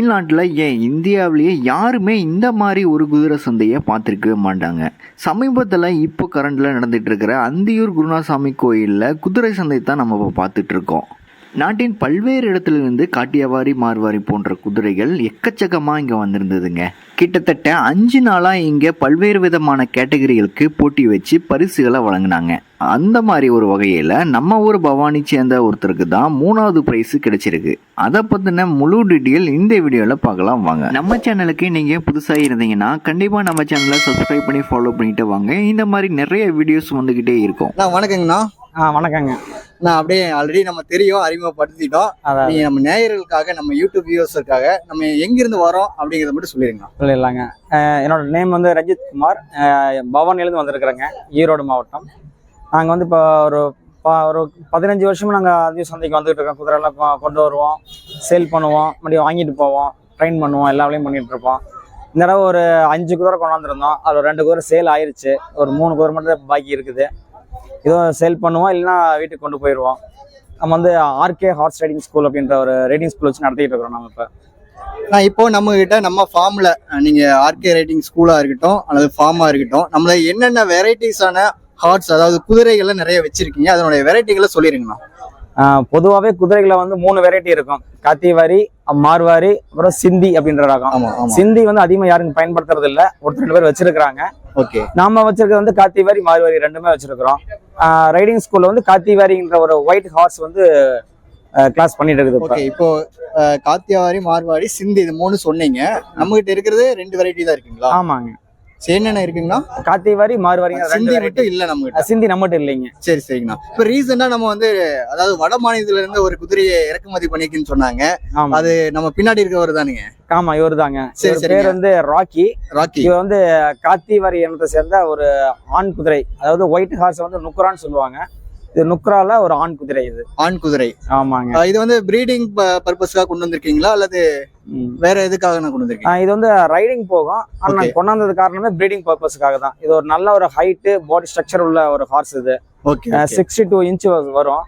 தமிழ்நாட்டில் ஏன் இந்தியாவிலேயே யாருமே இந்த மாதிரி ஒரு குதிரை சந்தையை பார்த்துருக்கவே மாட்டாங்க. சமீபத்தில் இப்போ கரண்டில் நடந்துகிட்ருக்கிற அந்தியூர் குருநாசாமி கோயிலில் குதிரை சந்தை தான் நம்ம இப்போ பார்த்துட்ருக்கோம் நாட்டின் பல்வேறு இடத்திலிருந்து காட்டியவாரி மார்வாரி போன்ற குதிரைகள் எக்கச்சக்கமாக இங்கே வந்திருந்ததுங்க. கிட்டத்தட்ட அஞ்சு நாளாக இங்கே பல்வேறு விதமான கேட்டகரிகளுக்கு போட்டி வச்சு பரிசுகளை வழங்கினாங்க. அந்த மாதிரி ஒரு வகையில் நம்ம ஊர் பவானி சேர்ந்த ஒருத்தருக்கு தான் மூணாவது ப்ரைஸு கிடைச்சிருக்கு. அதை பற்றின முழு டீட்டெயில் இந்த வீடியோவில் பார்க்கலாம் வாங்க. நம்ம சேனலுக்கு நீங்கள் புதுசாக இருந்தீங்கன்னா கண்டிப்பாக நம்ம சேனலை சப்ஸ்கிரைப் பண்ணி ஃபாலோ பண்ணிட்டு வாங்க. இந்த மாதிரி நிறைய வீடியோஸ் வந்துக்கிட்டே இருக்கும். வணக்கங்கண்ணா. ஆ வணக்கங்க. நான் அப்படியே ஆல்ரெடி நம்ம தெரியும் அறிமுகப்படுத்திட்டோம். அதான் நீங்க நம்ம நேயர்களுக்காக நம்ம யூடியூப் வியூவர்ஸுக்காக நம்ம எங்கிருந்து வரோம் அப்படிங்கறத மட்டும் சொல்லிருங்க சொல்லிடலாங்க. என்னோட நேம் வந்து ரஞ்சித் குமார். பவானிலேருந்து வந்திருக்கிறேங்க ஈரோடு மாவட்டம். நாங்கள் வந்து இப்போ ஒரு ஒரு பதினஞ்சு வருஷமா நாங்கள் அதிக சந்தைக்கு வந்துட்டு இருக்கோம். குதிரைலாம் கொண்டு வருவோம் சேல் பண்ணுவோம் மறுபடியும் வாங்கிட்டு போவோம் ட்ரெயின் பண்ணுவோம் எல்லா வேலையும் பண்ணிட்டு இருப்போம். இந்த தடவை ஒரு அஞ்சு குதிரை கொண்டாந்துருந்தோம். அதில் ரெண்டு குதிரை சேல் ஆயிருச்சு. ஒரு மூணு குதிரை மட்டும் பாக்கி இருக்குது. இதுவும் சேல் பண்ணுவோம் இல்லைன்னா வீட்டுக்கு கொண்டு போயிடுவோம். நம்ம வந்து ஆர்கே ஹார்ஸ் ரைடிங் ஸ்கூல் அப்படின்ற ஒரு ரைடிங் ஸ்கூல் வச்சு நடத்திட்டு இருக்கிறோம் நம்ம இப்போ. நான் இப்போ நம்ம கிட்ட நம்ம ஃபார்ம்ல நீங்க ஆர்கே ரைடிங் ஸ்கூலா இருக்கட்டும் அல்லது ஃபார்மா இருக்கட்டும் நம்மள என்னென்ன வெரைட்டிஸான ஹார்ட்ஸ் அதாவது குதிரைகள்லாம் நிறைய வச்சிருக்கீங்க அதனுடைய வெரைட்டிகளை சொல்லிருங்கண்ணா பொதுவாகவே குதிரைகளை வந்து மூணு வெரைட்டி இருக்கும். காத்திவாரி மார்வாரி அப்புறம் சிந்தி அப்படின்ற ரகம் சிந்தி வந்து அதிகமா யாரும் பயன்படுத்துறது இல்ல. ஒருத்தர் ரெண்டு பேர் வச்சிருக்காங்க ஓகே. நாம வச்சிருக்கிறது வந்து காத்திவாரி மார்வாரி ரெண்டுமே வச்சிருக்கிறோம். ரைடிங் ஸ்கூல்ல வந்து காத்திவாரின்ற ஒரு ஒயிட் ஹார்ஸ் வந்து கிளாஸ் பண்ணிட்டு இருக்குது. ஓகே இப்போ காத்தியாவாரி மார்வாடி சிந்தி இது மூணு சொன்னீங்க. நம்ம கிட்ட இருக்கிறது ரெண்டு வெரைட்டி தான் இருக்குங்களா? ஆமாங்க. என்னென்ன இருக்குங்கண்ணா? காத்திவாரி மார்வாரி சிந்தி மட்டும் இல்ல நம்ம சிந்தி நம்மகிட்ட இல்லைங்க. சரி சரிங்கண்ணா. இப்போ ரீசெண்டா நம்ம வந்து அதாவது வட மாநிலத்துல இருந்து ஒரு குதிரையை இறக்குமதி பண்ணிருக்குன்னு சொன்னாங்க. அது நம்ம பின்னாடி இருக்கவர் தானுங்க. ஆமா இவர் தாங்க. பேர் வந்து ராக்கி. ராக்கி. இவர் வந்து காத்திவாரி இனத்தை சேர்ந்த ஒரு ஆண் குதிரை அதாவது ஒயிட் ஹார்ஸ் வந்து நுக்ரான்னு சொல்லுவாங்க. இது நுக்ரால ஒரு ஆண் குதிரை இது. ஆண் குதிரை. ஆமாங்க. இது வந்து பிரீடிங் பர்பஸ்க்காக கொண்டு வந்திருக்கீங்களா? அல்லது. வேற எதுக்காக நான் கொண்டு வந்திருக்கீங்க? ஆஹ் இது வந்து ரைடிங் போகும். ஆனா. நான் கொண்டாந்தது காரணமே ப்ரீடிங் பர்பஸ்க்காக தான். இது ஒரு நல்ல ஒரு ஹைட்டு பாடி ஸ்ட்ரக்சர் உள்ள ஒரு ஹார்ஸ் இது. சிக்ஸ்டி டூ இன்ச் வரும்.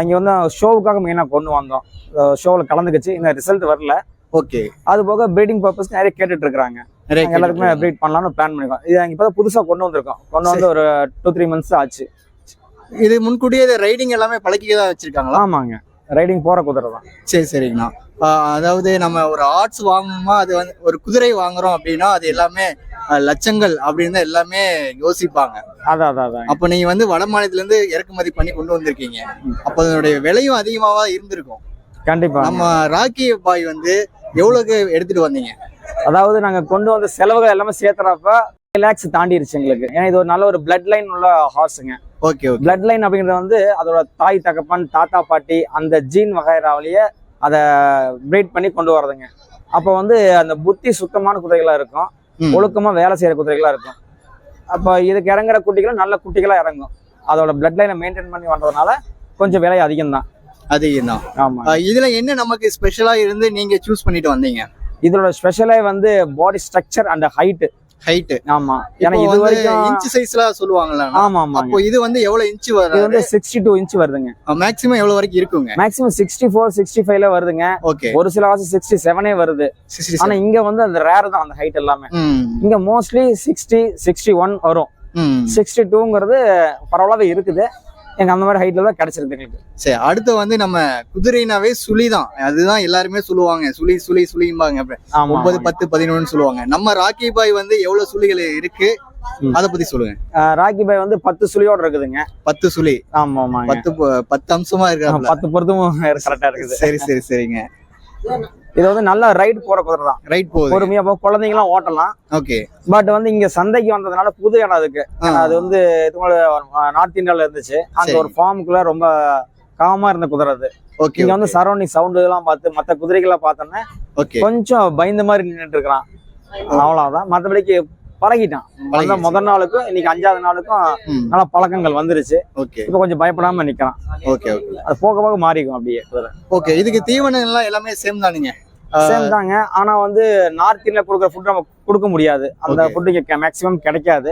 இங்க வந்து ஷோவுக்காக மெயினாக கொண்டு வந்தோம். ஷோவில் கலந்துக்குச்சு. இந்த ரிசல்ட் வரல. ஓகே அது போக ப்ரீடிங் பர்பஸ் நிறைய கேட்டுட்டு நாங்க எல்லாருக்குமே ப்ரீட் பண்ணலாம்னு பிளான் பண்ணிருக்கோம். இது இப்போ புதுசாக கொண்டு வந்திருக்கோம். கொண்டு வந்து ஒரு டூ த்ரீ மந்த்ஸ் ஆச்சு. இது முன்கூட்டியே இது ரைடிங் எல்லாமே பழக்கி தான் வச்சிருக்காங்களா? ஆமாங்க. ரைடிங் போற குதிரை தான். சரி சரிங்கண்ணா. அதாவது நம்ம ஒரு ஆர்ட்ஸ் வாங்கணுமா? அது வந்து ஒரு குதிரை வாங்குறோம் அப்படின்னா அது எல்லாமே லட்சங்கள் அப்படின்னு தான் எல்லாமே யோசிப்பாங்க. அதான் அதான் அப்ப நீங்க வந்து வட மாநிலத்துல இருந்து இறக்குமதி பண்ணி கொண்டு வந்திருக்கீங்க. அப்ப அதனுடைய விலையும் அதிகமாவா இருந்திருக்கும். கண்டிப்பா. நம்ம ராக்கி பாய் வந்து எவ்வளவுக்கு எடுத்துட்டு வந்தீங்க? அதாவது நாங்க கொண்டு வந்த செலவுகள் எல்லாமே சேர்த்துறப்ப லேக்ஸ் தாண்டிருச்சு எங்களுக்கு. ஏன்னா இது ஒரு நல்ல ஒரு பிளட் லைன் உள்ள ஹார்ஸுங்க ஓகே பிளட் லைன் அப்படிங்கிறது வந்து அதோட தாய் தகப்பன் தாத்தா பாட்டி அந்த ஜீன் வகைராவிலேயே அதை பிரீட் பண்ணி கொண்டு வரதுங்க அப்போ வந்து அந்த புத்தி சுத்தமான குதிரைகளா இருக்கும். ஒழுக்கமா வேலை செய்யற குதிரைகளா இருக்கும். அப்போ இதுக்கு இறங்குற குட்டிகளும் நல்ல குட்டிகளா இறங்கும். அதோட பிளட் லைனை மெயின்டைன் பண்ணி வந்ததுனால கொஞ்சம் விலை அதிகம் தான் அதிகம் தான் ஆமா இதுல என்ன நமக்கு ஸ்பெஷலா இருந்து நீங்க சூஸ் பண்ணிட்டு வந்தீங்க? இதோட ஸ்பெஷலே வந்து body structure and height height ஆமா. ஏன்னா இது வரைக்கும் இன்ச் சைஸ்ல சொல்லுவாங்கல்ல ஆமா ஆமாங்க. அப்போ இது வந்து எவ்வளவு இன்ச் இது வரும் வந்து சிக்ஸ்டி டூ இன்ச் வருதுங்க மேக்ஸிமம் எவ்வளவு வரைக்கும் இருக்குங்க? மேக்ஸிமம் சிக்ஸ்டி ஃபோர் சிக்ஸ்டி ஃபைவ்ல வருதுங்க. ஓகே ஒரு சில வாசம் சிக்ஸ்டி செவனே வருது. ஆனா இங்க வந்து அந்த ரேர் தான் அந்த ஹைட் எல்லாமே. இங்க மோஸ்ட்லி சிக்ஸ்டி சிக்ஸ்டி ஒன் வரும். ம். சிக்ஸ்டி டூங்கிறது பரவாயில்லாவே இருக்குது. எங்க அந்த மாதிரி ஹைட்ல தான் கிடைச்சிருக்கு எங்களுக்கு. சரி அடுத்து வந்து நம்ம குதிரைனாவே சுழி தான் அதுதான் எல்லாருமே சொல்லுவாங்க. சுழி சுழி சுழிம்பாங்க. ஆமா ஒன்பது பத்து பதினொன்னு சொல்லுவாங்க. நம்ம ராக்கி பாய் வந்து எவ்வளவு சுழிகள் இருக்கு. அத பத்தி சொல்லுங்க. ராக்கி பாய் வந்து பத்து சுழியோட இருக்குதுங்க. பத்து சுழி. ஆமா ஆமாங்க. பத்து பத்து அம்சமா ஆஹ் இருக்காப்ல. பத்து பொருத்தமும் கரெக்டா இருக்குது. சரி சரி சரிங்க. இது வந்து நல்ல ரைட் போற குதிரை தான். ரைட் போகுது. பொறுமையா போ குழந்தைங்களாம் ஓட்டலாம். ஓகே பட் வந்து இங்க சந்தைக்கு வந்ததுனால புது இடம் அதுக்கு. அது வந்து நார்த் இந்தியால இருந்துச்சு. அங்க. ஒரு ஃபார்முக்குள்ள ரொம்ப காமா இருந்த குதிரை அது. ஓகே இங்க வந்து சரௌண்டிங் சவுண்ட் எல்லாம் பார்த்து மத்த குதிரைகளை பார்த்தோன்னே கொஞ்சம் பயந்த மாதிரி நின்னுட்டு இருக்கிறான் அவ்வளவுதான். மத்தபடிக்கு பழகிட்டான். வந்த. முதல் நாளுக்கும் இன்னைக்கு அஞ்சாவது நாளுக்கும் நல்ல பழக்கங்கள் வந்துருச்சு. ஓகே. இப்ப கொஞ்சம் பயப்படாம நிக்கிறான். Okay okay. அது போக போக மாறிக்கும் அப்படியே. ஓகே இதுக்கு தீவனம் எல்லாம் எல்லாமே சேம் தானுங்க? சேம் தாங்க ஆனா வந்து நார்த் இந்தியா கொடுக்குற ஃபுட் நம்ம கொடுக்க முடியாது. அந்த. ஃபுட்டு மேக்ஸிமம் கிடைக்காது.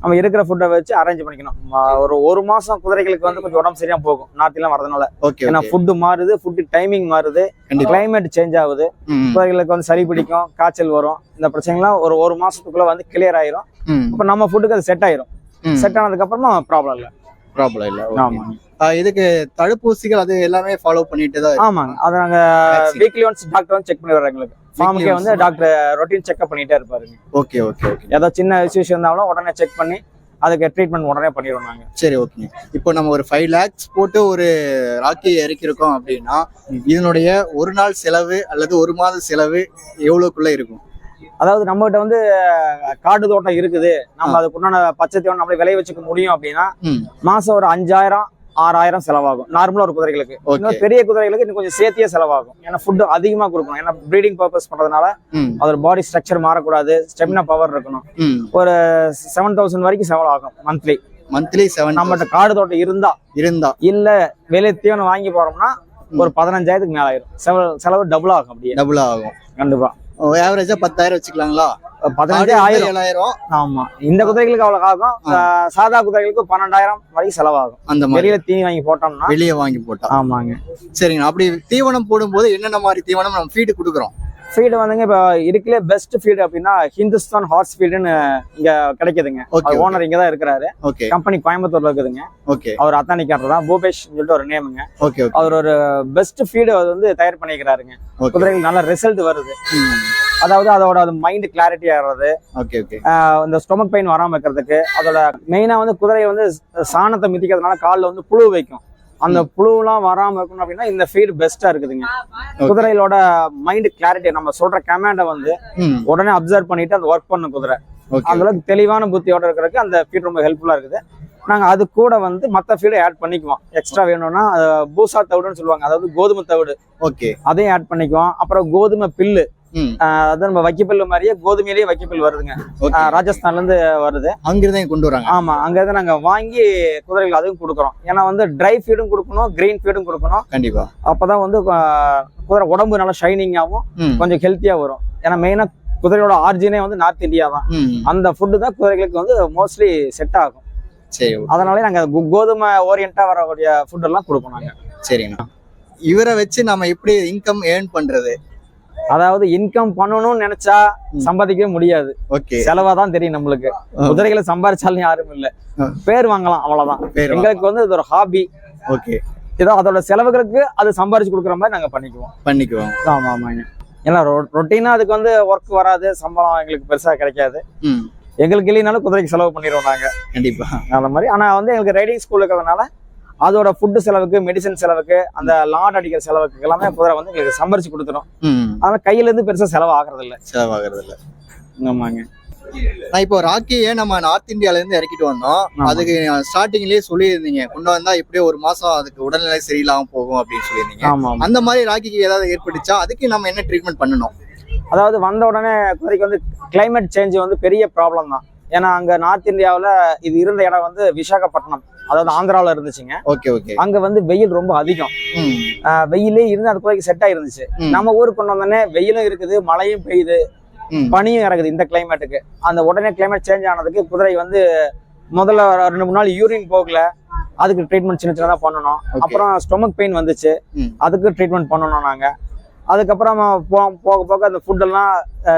நம்ம இருக்கிற ஃபுட்டை வச்சு அரேஞ்ச் பண்ணிக்கணும். ஒரு ஒரு மாசம் குதிரைகளுக்கு வந்து கொஞ்சம் உடம்பு சரியா போகும். நார்த் இந்தியா வரதுனால ஏன்னா ஃபுட்டு மாறுது ஃபுட்டு டைமிங் மாறுது. கிளைமேட் சேஞ்ச் ஆகுது. குதிரைகளுக்கு வந்து சளி பிடிக்கும் காய்ச்சல் வரும். இந்த பிரச்சனைலாம் ஒரு ஒரு மாசத்துக்குள்ள வந்து கிளியர் ஆயிரும். இப்போ நம்ம ஃபுட்டுக்கு அது செட் ஆயிரும். செட் ஆனதுக்கு அப்புறமா ப்ராப்ளம் இல்லை. ப்ராப்ளம் இல்ல. ஆமா. இதுக்கு தடுப்பூசிகள் அது எல்லாமே ஃபாலோ பண்ணிட்டு தான். ஆமாங்க. அதை நாங்க Vaccine. வீக்லி ஒன்ஸ் டாக்டர் வந்து செக் பண்ணி வர்றாங்க எங்களுக்கு. ஃபார்முக்கே வந்து டாக்டர் ரொட்டீன் செக்அப் பண்ணிட்டே இருப்பாருங்க ஓகே ஓகே ஓகே ஏதோ சின்ன இஷ்யூஸ் இருந்தாலும் உடனே செக் பண்ணி அதுக்கு ட்ரீட்மெண்ட் உடனே பண்ணிடுவோம் நாங்க. சரி ஓகே இப்போ நம்ம ஒரு ஃபைவ் லேக்ஸ் போட்டு ஒரு ராக்கி இறக்கிருக்கோம் அப்படின்னா இதனுடைய ஒரு நாள் செலவு அல்லது ஒரு மாத செலவு எவ்வளவுக்குள்ள இருக்கும்? அதாவது நம்மகிட்ட வந்து அஹ், காடு தோட்டம் இருக்குது. நம்ம அதுக்குண்டான பச்சை தீவனம் நம்மளே விளைய வச்சுக்க முடியும் அப்படின்னா மாசம் ஒரு அஞ்சாயிரம் ஆறாயிரம் செலவாகும். நார்மலா ஒரு குதிரைகளுக்கு. இன்னும் பெரிய குதிரைகளுக்கு இன்னும் கொஞ்சம் சேர்த்தியே செலவாகும். ஏன்னா ஃபுட் அதிகமா கொடுக்கணும். ஏன்னா ப்ரீடிங் பர்பஸ் பண்றதுனால அதோட பாடி ஸ்ட்ரக்சர் மாறக்கூடாது. ஸ்டெமினா பவர் இருக்கணும். ம். செவன் தௌசண்ட் வரைக்கும் செலவு ஆகும் மந்த்லி மந்த்லி செவன் நம்மகிட்ட காடு தோட்டம் இருந்தா இருந்தா. இல்ல வெளியே தீவனம் வாங்கி போறோம்னா ஒரு பதினஞ்சாயிரத்துக்கு மேல ஆயிரும் செலவு செலவு டபுள் ஆகும் அப்படியே. டபுள் ஆகும். கண்டிப்பா. ஆவரேஜா பத்தாயிரம் வச்சுக்கலாங்களா? பதினஞ்சே ஆயிரம். ஏழாயிரம். ஆமா. இந்த குதிரைகளுக்கு அவ்வளவு ஆகும் சாதா குதிரைகளுக்கு பன்னெண்டாயிரம் வரைக்கும் செலவாகும். அந்த வெளியில தீனி வாங்கி போட்டோம்னா வெளியே வாங்கி போட்டா. ஆமாங்க. சரிங்க. அப்படி தீவனம் போடும்போது என்னென்ன மாதிரி தீவனம் நம்ம ஃபீடு கொடுக்குறோம்? ஃபீடு வந்துங்க இப்போ இருக்கலே பெஸ்ட் ஃபீடு அப்படின்னா ஹிந்துஸ்தான் ஹார்ஸ் ஃபீடுன்னு இங்க கிடைக்குதுங்க. ஓனர் இங்க தான் இருக்கிறாரு. கம்பெனி கோயம்புத்தூர்ல இருக்குதுங்க. ஓகே அவர் அத்தானிக்காரர் தான் பூபேஷ் சொல்லிட்டு ஒரு நேமுங்க ஓகே அவர் ஒரு பெஸ்ட் ஃபீடு வந்து தயார் பண்ணிக்கிறாருங்க. குதிரைகள் நல்ல ரிசல்ட் வருது. அதாவது அதோட அது மைண்ட் கிளாரிட்டி ஆகிறது ஓகே ஓகே இந்த ஸ்டொமக் பெயின் வராம இருக்கிறதுக்கு அதோட மெயினா வந்து குதிரை வந்து சாணத்தை மிதிக்கிறதுனால கால்ல வந்து புழு வைக்கும். அந்த புழுலாம் வராம இருக்கணும் அப்படின்னா இந்த ஃபீடு பெஸ்டா இருக்குதுங்க. குதிரைகளோட மைண்ட் கிளாரிட்டி நம்ம சொல்ற கமாண்டை வந்து உடனே அப்சர்வ் பண்ணிட்டு அந்த ஒர்க் பண்ணும் குதிரை. அந்த அளவுக்கு தெளிவான புத்தியோட இருக்கிறதுக்கு அந்த ஃபீட் ரொம்ப ஹெல்ப்ஃபுல்லா இருக்குது. நாங்க அது கூட வந்து மத்த ஃபீடை ஆட் பண்ணிக்குவோம். எக்ஸ்ட்ரா வேணும்னா பூசா தவிடுன்னு சொல்லுவாங்க. அதாவது கோதுமை தவிடு. ஓகே அதையும் ஆட் பண்ணிக்குவோம். அப்புறம் கோதுமை பில்லு. ம். ஆஹ், அது நம்ம வைக்கப்பில்லு மாதிரியே கோதுமையிலேயே வைக்கப்பில் வருதுங்க. ராஜஸ்தான்ல இருந்து வருது. அங்கிருந்தே கொண்டு வராங்க. ஆமா அங்க இருந்து நாங்க வாங்கி குதிரைகள் அதுவும் கொடுக்குறோம். ஏன்னா வந்து ட்ரை ஃபீடும் கொடுக்கணும் கிரீன் ஃபீடும் கொடுக்கணும். கண்டிப்பா. அப்பதான் வந்து குதிரை உடம்பு நல்லா ஷைனிங்காகவும் கொஞ்சம் ஹெல்த்தியா வரும். ஏன்னா மெயினா குதிரையோட ஆர்ஜினே வந்து நார்த் இந்தியா தான். அந்த ஃபுட்டு தான் குதிரைகளுக்கு வந்து மோஸ்ட்லி செட் ஆகும். சரி. அதனாலே நாங்க கோதுமை ஓரியண்டா வரக்கூடிய ஃபுட் எல்லாம் கொடுப்போம் நாங்க. சரிங்கண்ணா. இவரை வச்சு நம்ம எப்படி இன்கம் ஏர்ன் பண்றது? அதாவது இன்கம் பண்ணணும்னு நினைச்சா சம்பாதிக்கவே முடியாது. ஓகே. செலவா தான் தெரியும் நம்மளுக்கு. குதிரைகளை சம்பாரிச்சாலும் யாரும் இல்ல. பேர் வாங்கலாம் அவ்வளவுதான். எங்களுக்கு வந்து இது ஒரு ஹாபி ஓகே. ஏதோ அதோட செலவுகளுக்கு அது சம்பாரிச்சு கொடுக்குற மாதிரி நாங்க பண்ணிக்குவோம். பண்ணிக்குவோம். ஆமா ஆமாங்க. ஏன்னா ரொட்டீனா அதுக்கு வந்து ஒர்க் வராது சம்பளம் எங்களுக்கு பெருசா கிடைக்காது. எங்களுக்கு இல்லைனாலும் குதிரைக்கு செலவு பண்ணிடுவோம் நாங்க. கண்டிப்பா. அந்த மாதிரி. ஆனா வந்து எங்களுக்கு ரைடிங் ஸ்கூல் இருக்கிறதுனால அதோட ஃபுட்டு செலவுக்கு மெடிசன் செலவுக்கு அந்த லாட் அடிக்கிற செலவுக்கு எல்லாமே குதிரை வந்து எங்களுக்கு சம்பாரிச்சு கொடுத்துரும். அதனால கையில இருந்து பெருசா செலவு ஆகுறது இல்ல செலவாகிறது இல்ல ஆமாங்க. நான் இப்போ ராக்கியை நம்ம நார்த் இந்தியால இருந்து இறக்கிட்டு வந்தோம். அதுக்கு ஸ்டார்டிங்லயே சொல்லியிருந்தீங்க. கொண்டு வந்தா இப்படியே ஒரு மாசம் அதுக்கு உடல்நிலை சரியில்லாம போகும் அப்படின்னு சொல்லியிருந்தீங்க. அந்த மாதிரி ராக்கிக்கு ஏதாவது ஏற்பட்டுச்சா? அதுக்கு நம்ம என்ன ட்ரீட்மெண்ட் பண்ணணும்? அதாவது வந்த உடனே குதிரைக்கு வந்து கிளைமேட் சேஞ்ச் வந்து பெரிய ப்ராப்ளம் தான். ஏன்னா அங்க நார்த் இந்தியாவுல இது இருந்த இடம் வந்து விசாகப்பட்டினம். அதாவது ஆந்திராவுல இருந்துச்சுங்க. Okay okay. அங்க வந்து வெயில் ரொம்ப அதிகம். வெயிலே இருந்து அந்த குதிரைக்கு செட் ஆயிருந்துச்சு. நம்ம ஊருக்கு கொண்டு வந்தோடனே வெயிலும் இருக்குது மழையும் பெய்யுது பனியும் இறங்குது இந்த கிளைமேட்டுக்கு அந்த உடனே கிளைமேட் சேஞ்ச் ஆனதுக்கு குதிரை வந்து முதல்ல ரெண்டு மூணு நாள் யூரின் போகல. அதுக்கு ட்ரீட்மெண்ட் சின்ன சின்னதாக பண்ணணும். அப்புறம் ஸ்டொமக் பெயின் வந்துச்சு. அதுக்கு ட்ரீட்மெண்ட் பண்ணணும் நாங்க. அதுக்கப்புறம் போக போக அந்த ஃபுட்டெல்லாம்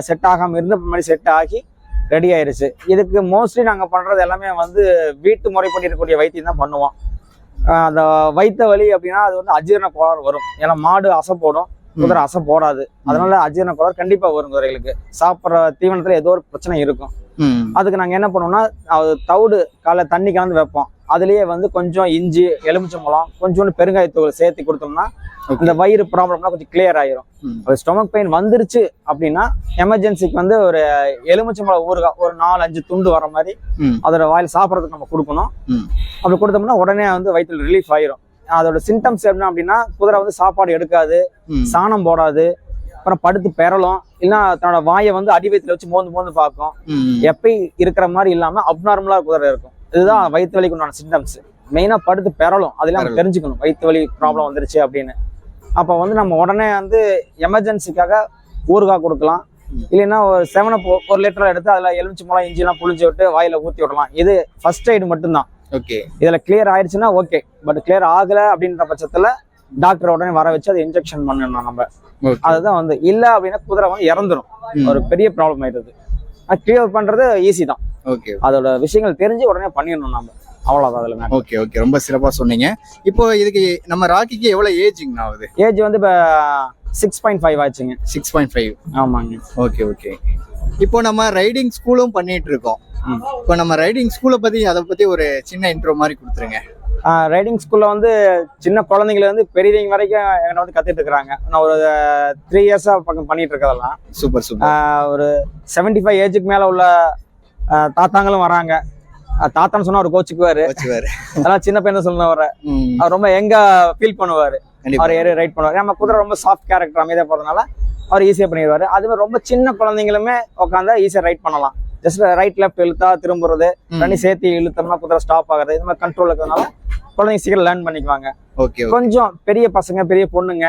செட் ஆகாம இருந்த மாதிரி செட் ஆகி ரெடி ஆயிருச்சு. இதுக்கு மோஸ்ட்லி நாங்க பண்றது எல்லாமே வந்து வீட்டு முறைப்படி இருக்கக்கூடிய வைத்தியம் தான் பண்ணுவோம். அந்த வைத்த வலி அப்படின்னா அது வந்து அஜீரண கோளாறு வரும். ஏன்னா மாடு அசை போடும். குதிரை அசை போடாது. அதனால அஜீரண கோளாறு கண்டிப்பா வரும் குதிரைகளுக்கு. சாப்பிட்ற தீவனத்துல ஏதோ ஒரு பிரச்சனை இருக்கும். அதுக்கு நாங்க என்ன பண்ணுவோம்னா அது தவிடு காலை தண்ணி கலந்து வைப்போம். அதுலயே வந்து கொஞ்சம் இஞ்சி எலுமிச்சம்பழம் கொஞ்சோண்டு பெருங்காயத்தூள் சேர்த்து கொடுத்தோம்னா. இந்த வயிறு ப்ராப்ளம்லாம் கொஞ்சம் கிளியர் ஆயிரும். அது ஸ்டொமக் பெயின் வந்துருச்சு அப்படின்னா எமர்ஜென்சிக்கு வந்து ஒரு எலுமிச்சம்பழம் ஊறுகாய் ஒரு நாலு அஞ்சு துண்டு வர மாதிரி அதோட வாயில் சாப்பிட்றதுக்கு நம்ம கொடுக்கணும். அப்படி கொடுத்தோம்னா உடனே வந்து வயிற்றுல ரிலீஃப் ஆயிரும். அதோட சிம்டம்ஸ் என்ன அப்படின்னா குதிரை வந்து சாப்பாடு எடுக்காது சாணம் போடாது அப்புறம் படுத்து பெறலும் இல்லைன்னா தன்னோட வாயை வந்து அடி வயிற்றுல வச்சு மோந்து மோந்து பார்க்கும். எப்பயும் இருக்கிற மாதிரி இல்லாம அப்நார்மலா குதிரை இருக்கும். இதுதான் வயிற்று வலிக்கு உண்டான சிம்டம்ஸ் மெயினா படுத்து பெறலும். அதெல்லாம் நம்ம. தெரிஞ்சுக்கணும். வயிற்று வலி ப்ராப்ளம் வந்துருச்சு அப்படின்னு. அப்போ வந்து நம்ம உடனே வந்து எமர்ஜென்சிக்காக ஊறுகாய் கொடுக்கலாம். இல்லைன்னா ஒரு செவனப் ஒரு லிட்டர் எடுத்து அதில் எலுமிச்சி மிளகா இஞ்சிலாம் புளிஞ்சு விட்டு வாயில ஊற்றி விடலாம். இது ஃபர்ஸ்ட் எய்டு மட்டும்தான். ஓகே இதில் கிளியர் ஆயிடுச்சுன்னா ஓகே பட் கிளியர் ஆகலை அப்படின்ற பட்சத்தில் டாக்டர் உடனே வர வச்சு அதை இன்ஜெக்ஷன் பண்ணணும் நம்ம. அதுதான் வந்து இல்லை அப்படின்னா குதிரை வந்து இறந்துரும். ம். ஒரு பெரிய ப்ராப்ளம் ஆயிடுது. கிளியர் பண்ணுறது ஈஸி தான். ஓகே அதோட விஷயங்கள் தெரிஞ்சு உடனே பண்ணிடணும் நம்ம அவ்வளோதான் அதில் ஓகே ஓகே ரொம்ப சிறப்பா சொன்னீங்க. இப்போ இதுக்கு நம்ம ராக்கிக்கு எவ்வளவு ஏஜிங் ஆகுது? ஏஜ் வந்து இப்போ சிக்ஸ் பாயிண்ட் ஃபைவ் ஆச்சுங்க. சிக்ஸ் பாயிண்ட் ஃபைவ் ஆமாங்க. ஓகே ஓகே இப்போ நம்ம ரைடிங் ஸ்கூலும் பண்ணிட்டு இருக்கோம். இப்போ நம்ம ரைடிங் ஸ்கூலை பத்தி அதை பத்தி ஒரு சின்ன இன்ட்ரோ மாதிரி கொடுத்துருங்க. ரைடிங் ஸ்கூல்ல வந்து சின்ன குழந்தைங்கள இருந்து பெரியவங்க வரைக்கும் என்கிட்ட வந்து கத்துட்டு இருக்கிறாங்க. நான் ஒரு த்ரீ இயர்ஸா பக்கம் பண்ணிட்டு இருக்கதெல்லாம் சூப்பர் சூப்பர். ஒரு செவன்டி ஃபைவ் ஏஜுக்கு மேல உள்ள தாத்தாங்களும் வராங்க. தாத்தான்னு சொன்னா அவர் கோச்சுக்குவாரு அதெல்லாம் சின்ன பையன் வர அவர். ரொம்ப எங்க ஃபீல் பண்ணுவாரு. அவர் ஏறி ரைட் பண்ணுவாரு. நம்ம குதிரை ரொம்ப சாஃப்ட் கேரக்டர் அமைதியா போறதுனால அவர் ஈஸியா பண்ணிடுவாரு. அது மாதிரி ரொம்ப சின்ன குழந்தைங்களுமே உட்காந்தா ஈஸியா ரைட் பண்ணலாம். ஜஸ்ட் ரைட் லெஃப்ட் இழுத்தா திரும்புறது. தண்ணி சேர்த்து இழுத்தோம்னா குதிரை ஸ்டாப் ஆகுறது இந்த மாதிரி கண்ட்ரோல் இருக்கிறதுனால குழந்தைங்க சீக்கிரம் லேர்ன் பண்ணிக்குவாங்க. ஓகே கொஞ்சம் பெரிய பசங்க பெரிய பொண்ணுங்க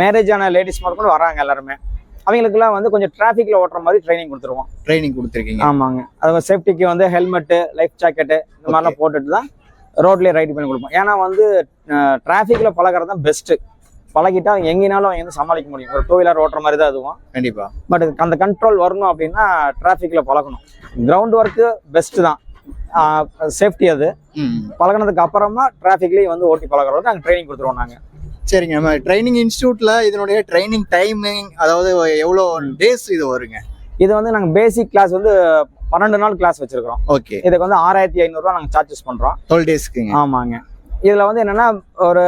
மேரேஜ் ஆன லேடிஸ் முதல் கூட வராங்க எல்லாருமே. அவங்களுக்குலாம் வந்து கொஞ்சம் டிராஃபிக்ல ஓட்டுற மாதிரி ட்ரைனிங் கொடுத்துருவோம். ட்ரைனிங் கொடுத்துருக்கீங்க. ஆமாங்க. அது சேஃப்டிக்கு வந்து ஹெல்மெட்டு லைஃப் ஜாக்கெட்டு இந்த மாதிரிலாம் போட்டுட்டு தான் ரோட்லயே ரைட் பண்ணி கொடுப்போம். ஏன்னா வந்து டிராஃபிக்ல பழகிறது தான் பெஸ்ட்டு பழகிட்டா எங்கேனாலும் அவங்க வந்து சமாளிக்க முடியும். ஒரு டூ வீலர் ஓட்டுற மாதிரி தான் அதுவும். கண்டிப்பா. பட் அந்த கண்ட்ரோல் வரணும் அப்படின்னா டிராஃபிக்ல பழகணும். கிரவுண்ட் ஒர்க்கு பெஸ்ட் தான். சேஃப்டி அது. பழகுனதுக்கு அப்புறமா டிராஃபிக்லேயும் வந்து ஓட்டி பழகிறதுக்கு நாங்கள் ட்ரைனிங் கொடுத்துருவோம் நாங்கள் சரிங்க நம்ம ட்ரைனிங் இன்ஸ்டியூட்ல இதனுடைய ட்ரைனிங் டைமிங் அதாவது எவ்வளோ டேஸ் இது வருங்க? இது வந்து நாங்கள் பேசிக் கிளாஸ் வந்து பன்னெண்டு நாள் கிளாஸ் வச்சிருக்கிறோம். ஓகே. இதுக்கு வந்து ஆறாயிரத்தி ஐநூறுரூவா நாங்கள் சார்ஜஸ் பண்ணுறோம் டுவெல் டேஸ்க்குங்க ஆமாங்க. இதில் வந்து என்னன்னா ஒரு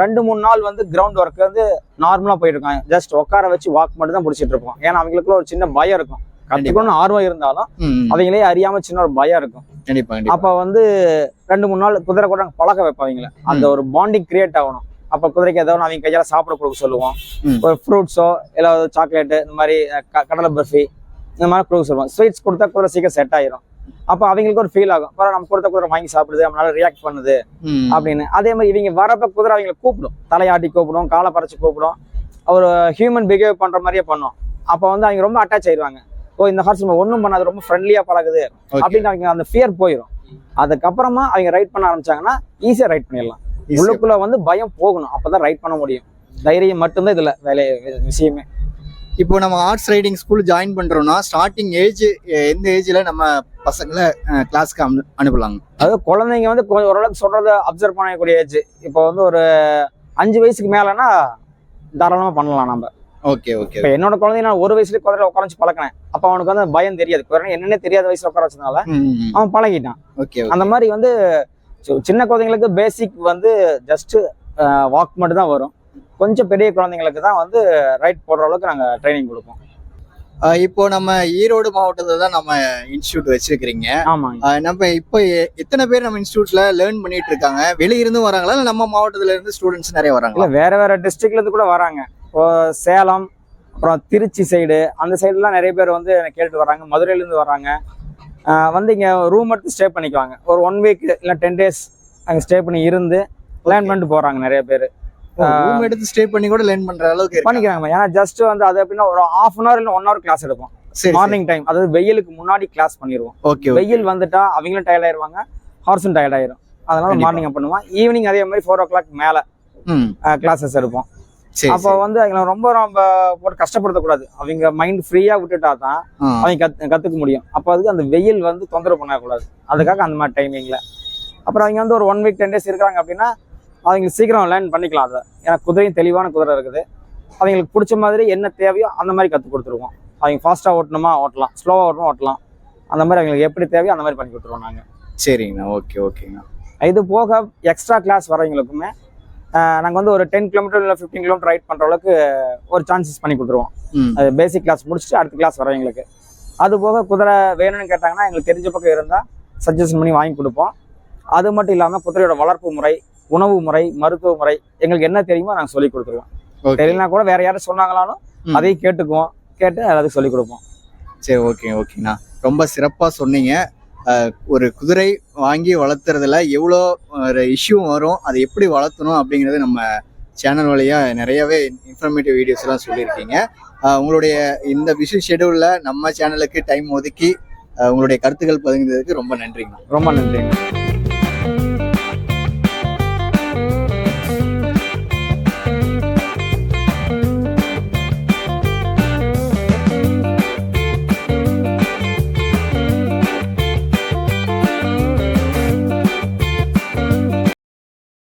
ரெண்டு மூணு நாள் வந்து கிரவுண்ட் ஒர்க் வந்து நார்மலாக போயிட்டு இருக்காங்க ஜஸ்ட் உட்கார வச்சு வாக் மட்டும் தான் பிடிச்சிட்டு இருப்போம். ஏன்னா அவங்களுக்குள்ள ஒரு சின்ன பயம் இருக்கும். கற்றுக்கணும்னு ஆர்வம் இருந்தாலும் அவங்களே அறியாம சின்ன ஒரு பயம் இருக்கும். கண்டிப்பா அப்போ வந்து ரெண்டு மூணு நாள் குதிரை கூட வைப்போம் அவங்கள அந்த ஒரு பாண்டிங் கிரியேட் ஆகணும். அப்போ குதிரைக்கு ஏதோ ஒண்ணு அவங்க கையால் சாப்பிட கொடுக்க சொல்லுவோம். ஒரு ஃப்ரூட்ஸோ இல்லை சாக்லேட்டு இந்த மாதிரி கடலை பர்ஃபி இந்த மாதிரி கொடுக்க சொல்லுவோம். ஸ்வீட்ஸ் கொடுத்தா குதிரை சீக்கிரம் செட் ஆயிரும். அப்போ அவங்களுக்கு ஒரு ஃபீல் ஆகும். பரவாயில்ல நம்ம கொடுத்த குதிரை வாங்கி சாப்பிடுது நம்மளால ரியாக்ட் பண்ணுது அப்படின்னு. அதே மாதிரி இவங்க வரப்ப குதிரை அவங்கள கூப்பிடும். தலையாட்டி கூப்பிடும் காலை பறிச்சு கூப்பிடும். ஒரு ஹியூமன் பிஹேவ் பண்ற மாதிரியே பண்ணும். அப்போ வந்து அவங்க ரொம்ப அட்டாச் ஆயிடுவாங்க ஓ இந்த ஹார்ஸ் நம்ம ஒன்றும் பண்ணாது ரொம்ப ஃப்ரெண்ட்லியா பழகுது அப்படின்னு அவங்க அந்த ஃபியர் போயிடும் அதுக்கப்புறமா அவங்க ரைட் பண்ண ஆரம்பிச்சாங்கன்னா ஈஸியா ரைட் பண்ணிடலாம். உள்ளுக்குள்ள வந்து பயம் போகணும். அப்பதான் ரைட் பண்ண முடியும். தைரியம் மட்டும்தான் இதுல வேலை விஷயமே. இப்போ நம்ம ஆர்ட்ஸ் ரைடிங் ஸ்கூல் ஜாயின் பண்றோம்னா ஸ்டார்டிங் ஏஜ் எந்த ஏஜ்ல நம்ம பசங்களை கிளாஸ்க்கு அனுப்பலாங்க? அதாவது குழந்தைங்க வந்து கொஞ்சம் ஓரளவுக்கு சொல்றத அப்சர்வ் பண்ணக்கூடிய ஏஜ் இப்போ வந்து ஒரு அஞ்சு வயசுக்கு மேலனா தாராளமா பண்ணலாம் நம்ம. ஓகே ஓகே இப்போ என்னோட குழந்தை நான் ஒரு வயசுல குதிரை உட்கார வச்சு பழக்கினேன். அப்போ அவனுக்கு வந்து பயம் தெரியாது. குதிரை என்னன்னே தெரியாத வயசுல உட்கார வச்சதுனால அவன் பழகிட்டான். ஓகே அந்த மாதிரி வந்து சின்ன குழந்தைங்களுக்கு பேசிக் வந்து ஜஸ்ட் வாக் மட்டும் தான் வரும். கொஞ்சம் பெரிய குழந்தைங்களுக்கு தான் வந்து ரைட் போடுற அளவுக்கு நாங்கள் ட்ரைனிங் கொடுப்போம். இப்போ நம்ம ஈரோடு மாவட்டத்துல தான் நம்ம இன்ஸ்டியூட் வச்சிருக்கிறீங்க. நம்ம இப்போ எத்தனை பேர் நம்ம இன்ஸ்டியூட்ல லேர்ன் பண்ணிட்டு இருக்காங்க? வெளிய இருந்தும் வராங்களா? இல்ல நம்ம மாவட்டத்துல இருந்து ஸ்டூடெண்ட்ஸ் நிறைய வராங்களா? வேற வேற டிஸ்ட்ரிக்ட்ல இருந்து கூட வராங்க. சேலம் அப்புறம் திருச்சி சைடு அந்த சைடுலாம் நிறைய பேர் வந்து கேட்டுட்டு வராங்க மதுரையில இருந்து வராங்க வந்து இங்க ரூம் எடுத்து ஸ்டே பண்ணிக்குவாங்க. ஒரு ஒன் வீக் இல்லை டென் டேஸ் அங்கே ஸ்டே பண்ணி இருந்து லேர்ன் பண்ணிட்டு போறாங்க நிறைய பேர். ரூம் எடுத்து ஸ்டே பண்ணி கூட லேர்ன் பண்ற அளவுக்கு பண்ணிக்கிறாங்க ஏன்னா ஜஸ்ட் வந்து அது எப்படின்னா ஒரு ஹாஃப் அன் ஹவர் இல்லை ஒன் ஹவர் கிளாஸ் எடுப்போம். மார்னிங் டைம் அதாவது வெயிலுக்கு முன்னாடி கிளாஸ் பண்ணிடுவோம் ஓகே வெயில் வந்துட்டா அவங்களும் டயர்ட் ஆயிருவாங்க. ஹார்ஸும் டயர்ட் ஆயிரும். அதனால. மார்னிங் பண்ணுவோம். ஈவினிங் அதே மாதிரி ஃபோர் ஓ கிளாக் மேல கிளாஸஸ் எடுப்போம். அப்போ வந்து அவங்கள ரொம்ப ரொம்ப போட்டு கஷ்டப்படுத்தக்கூடாது அவங்க மைண்ட் ஃப்ரீயா விட்டுட்டா தான். அவங்க கத் கத்துக்க முடியும். அப்போ அதுக்கு அந்த வெயில் வந்து தொந்தரவு பண்ணக்கூடாது. அதுக்காக அந்த மாதிரி டைமிங்ல அப்புறம் அவங்க வந்து ஒரு ஒன் வீக் டென் டேஸ் இருக்காங்க அப்படின்னா அவங்களுக்கு சீக்கிரம் லேர்ன் பண்ணிக்கலாம் அதை. ஏன்னா குதிரையும் தெளிவான குதிரை இருக்குது. அவங்களுக்கு பிடிச்ச மாதிரி என்ன தேவையோ அந்த மாதிரி கற்றுக் கொடுத்துருவோம். அவங்க ஃபாஸ்ட்டாக ஓட்டணுமா? ஓட்டலாம். ஸ்லோவாக ஓட்டணும்? ஓட்டலாம். அந்த மாதிரி அவங்களுக்கு எப்படி தேவையோ அந்த மாதிரி பண்ணி கொடுத்துருவோம் நாங்கள் சரிங்கண்ணா. ஓகே ஓகேங்கண்ணா. இது போக எக்ஸ்ட்ரா கிளாஸ் வரவங்களுக்குமே நாங்கள் வந்து ஒரு டென் கிலோமீட்டர் இல்லை ஃபிஃப்டீன் கிலோமீட்டர் ரைட் பண்ணுற அளவுக்கு ஒரு சான்சஸ் பண்ணி கொடுத்துருவோம். அது பேசிக் கிளாஸ் முடிச்சுட்டு அடுத்த கிளாஸ் வரவங்களுக்கு அது போக குதிரை வேணும்னு கேட்டாங்கன்னா எங்களுக்கு தெரிஞ்ச பக்கம் இருந்தால் சஜஷன் பண்ணி வாங்கி கொடுப்போம். அது மட்டும் இல்லாமல் குதிரையோட வளர்ப்பு முறை உணவு முறை மருத்துவ முறை எங்களுக்கு என்ன தெரியுமோ நாங்கள் சொல்லி கொடுத்துருவோம். தெரியலனா கூட வேற யாரும் சொன்னாங்களாலும். அதையும் கேட்டுக்குவோம். கேட்டு அதுக்கு சொல்லி கொடுப்போம். சரி ஓகே ஓகேண்ணா ரொம்ப சிறப்பாக சொன்னீங்க. ஒரு குதிரை வாங்கி வளர்த்துறதுல எவ்வளோ ஒரு இஷ்யூ வரும் அதை எப்படி வளர்த்தணும் அப்படிங்கிறது நம்ம சேனல் வழியாக நிறையவே இன்ஃபர்மேட்டிவ் வீடியோஸ்லாம் சொல்லியிருக்கீங்க. உங்களுடைய இந்த பிஸி ஷெடியூலில் நம்ம சேனலுக்கு டைம் ஒதுக்கி உங்களுடைய கருத்துக்கள் பகிர்ந்ததுக்கு ரொம்ப நன்றிங்க. ரொம்ப நன்றிங்க.